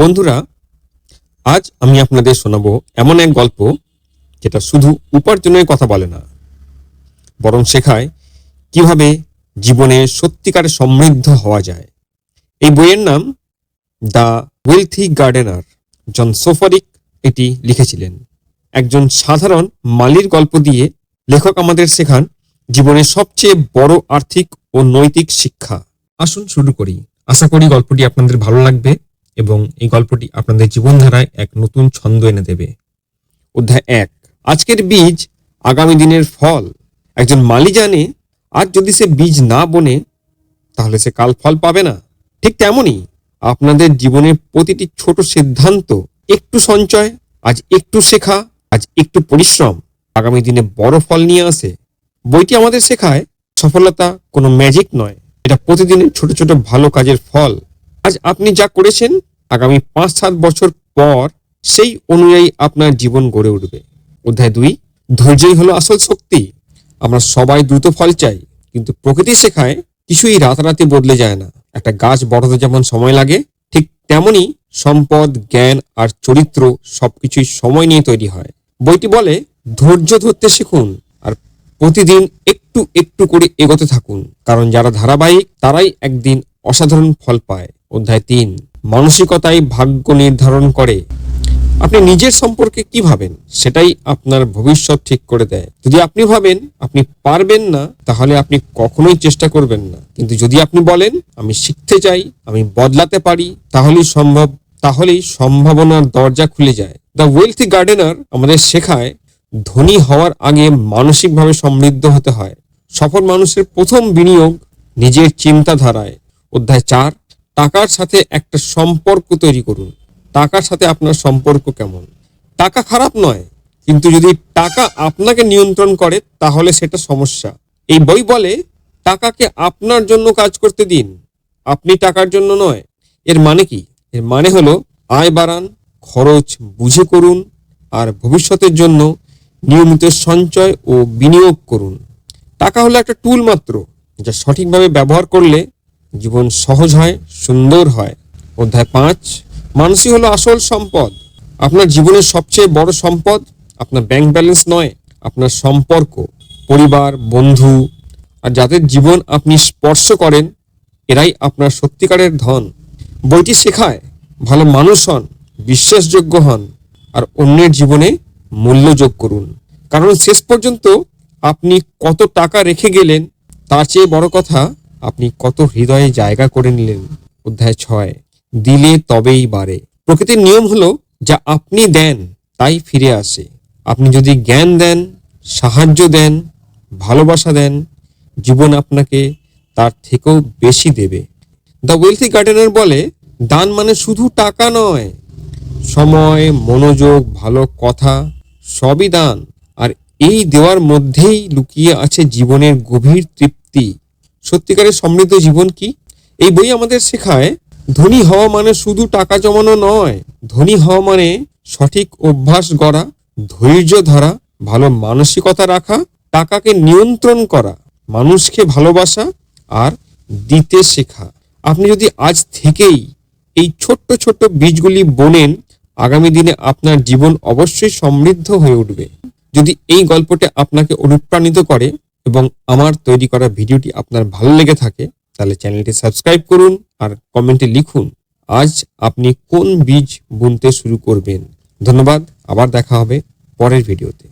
বন্ধুরা, আজ আমি আপনাদের শোনাবো এমন এক গল্প যেটা শুধু উপার্জনের কথা বলে না, বরং শেখায় কীভাবে জীবনে সত্যিকারে সমৃদ্ধ হওয়া যায়। এই বইয়ের নাম the wealthy gardener John Soforic এটি লিখেছিলেন। একজন সাধারণ মালির গল্প দিয়ে লেখক আমাদের শেখান জীবনের সবচেয়ে বড় আর্থিক ও নৈতিক শিক্ষা। আসুন শুরু করি। আশা করি গল্পটি আপনাদের ভালো লাগবে। এবং এই গল্পটি আপনাদের জীবনধারায় এক নতুন ছন্দ এনে দেবে। অধ্যায় এক। আজকের বীজ আগামী দিনের ফল। একজন মালি জানে, আজ যদি সে বীজ না বনে, তাহলে সে কাল ফল পাবে না। ঠিক তেমনই আপনাদের জীবনের প্রতিটি ছোট সিদ্ধান্ত একটু সঞ্চয়, আজ একটু শেখা, আজ একটু পরিশ্রম, আগামী দিনে বড় ফল নিয়ে আসে। বইটি আমাদের শেখায়, সফলতা কোনো ম্যাজিক নয়। এটা প্রতিদিনের ছোট ছোট ভালো কাজের ফল। আজ আপনি যা করেছেন, আগামী পাঁচ সাত বছর পর সেই অনুযায়ী আপনার জীবন গড়ে উঠবে। অধ্যায় দুই, ধৈর্যই হলো আসল শক্তি। আমরা সবাই দ্রুত ফল চাই, কিন্তু প্রকৃতি শেখায় কিছুই রাতারাতি বদলে যায় না। একটা গাছ বড় হতে যেমন সময় লাগে, ঠিক তেমনি সম্পদ, জ্ঞান আর চরিত্র সবকিছুই সময় নিয়ে তৈরি হয়। বইটি বলে, ধৈর্য ধরতে শিখুন আর প্রতিদিন একটু একটু করে এগোতে থাকুন। কারণ যারা ধারাবাহিক, তারাই একদিন অসাধারণ ফল পায়। অধ্যায় তিন মানসিকতাই ভাগ্য নির্ধারণ করে। আপনি নিজের সম্পর্কে কি ভাবেন, সেটাই আপনার ভবিষ্যৎ ঠিক করে দেয়। যদি আপনি ভাবেন, আপনি পারবেন না, তাহলে আপনি কখনোই চেষ্টা করবেন না। কিন্তু যদি আপনি বলেন, আমি শিখতে চাই, আমি বদলাতে পারি, তাহলেই সম্ভব, তাহলেই সম্ভাবনার দরজা খুলে যায়। দ্য ওয়েলথি গার্ডেনার আমাদের শেখায়, ধনী হওয়ার আগে মানসিকভাবে সমৃদ্ধ হতে হয়। সফল মানুষের প্রথম বিনিয়োগ নিজের চিন্তাধারায়। অধ্যায় চার টাকার সাথে একটা সম্পর্ক তৈরি করুন। টাকার সাথে আপনার সম্পর্ক কেমন? টাকা খারাপ নয়, কিন্তু যদি টাকা আপনাকে নিয়ন্ত্রণ করে, তাহলে সেটা সমস্যা। এই বই বলে, টাকাকে আপনার জন্য কাজ করতে দিন, আপনি টাকার জন্য নয়। এর মানে কি? এর মানে হলো, আয় বাড়ান, খরচ বুঝে করুন, আর ভবিষ্যতের জন্য নিয়মিত সঞ্চয় ও বিনিয়োগ করুন। টাকা হলো একটা টুল মাত্র, যা সঠিকভাবে ব্যবহার করলে জীবন সহজ হয়, সুন্দর হয়। অধ্যায় পাঁচ, মানুষই হলো আসল সম্পদ। আপনার জীবনের সবচেয়ে বড় সম্পদ আপনার ব্যাংক ব্যালেন্স নয়, আপনার সম্পর্ক, পরিবার, বন্ধু। আর যাদের জীবন আপনি স্পর্শ করেন, এরাই আপনার সত্যিকারের ধন। বইটি শেখায়, ভালো মানুষ হন, বিশ্বাসযোগ্য হন, আর অন্যের জীবনে মূল্য যোগ করুন। কারণ শেষ পর্যন্ত আপনি কত টাকা রেখে গেলেন, তার চেয়ে বড় কথা আপনি কত হৃদয়ে জায়গা করে নিলেন? অধ্যায় ছয়। দিলে তবেই বাড়ে। প্রকৃতির নিয়ম হলো, যা আপনি দেন, তাই ফিরে আসে। আপনি যদি জ্ঞান দেন, সাহায্য দেন, ভালোবাসা দেন, জীবন আপনাকে তার থেকেও বেশি দেবে। দ্য ওয়েলথি গার্ডেনার বলে, দান মানে শুধু টাকা নয়। সময়, মনোযোগ, ভালো কথা, সবই দান। আর এই দেওয়ার মধ্যেই লুকিয়ে আছে জীবনের গভীর তৃপ্তি। সত্যিকারের সমৃদ্ধ জীবন কি? এই বই আমাদের শেখায়, ধনী হওয়া মানে শুধু টাকা জমানো নয়। ধনী হওয়া মানে সঠিক অভ্যাস গড়া, ধৈর্য ধরা, ভালো মানসিকতা রাখা, টাকাকে নিয়ন্ত্রণ করা, মানুষকে ভালোবাসা আর দিতে শেখা। আপনি যদি আজ থেকেই এই ছোট্ট ছোট্ট বীজগুলি বোনেন, আগামী দিনে আপনার জীবন অবশ্যই সমৃদ্ধ হয়ে উঠবে। যদি এই গল্পটা আপনাকে অনুপ্রাণিত করে এবং আমার তৈরি করা ভিডিওটি আপনার ভালো লেগে থাকে, তাহলে চ্যানেলটি সাবস্ক্রাইব করুন আর কমেন্টে লিখুন, আজ আপনি কোন বীজ বুনতে শুরু করবেন? ধন্যবাদ, আবার দেখা হবে পরের ভিডিওতে।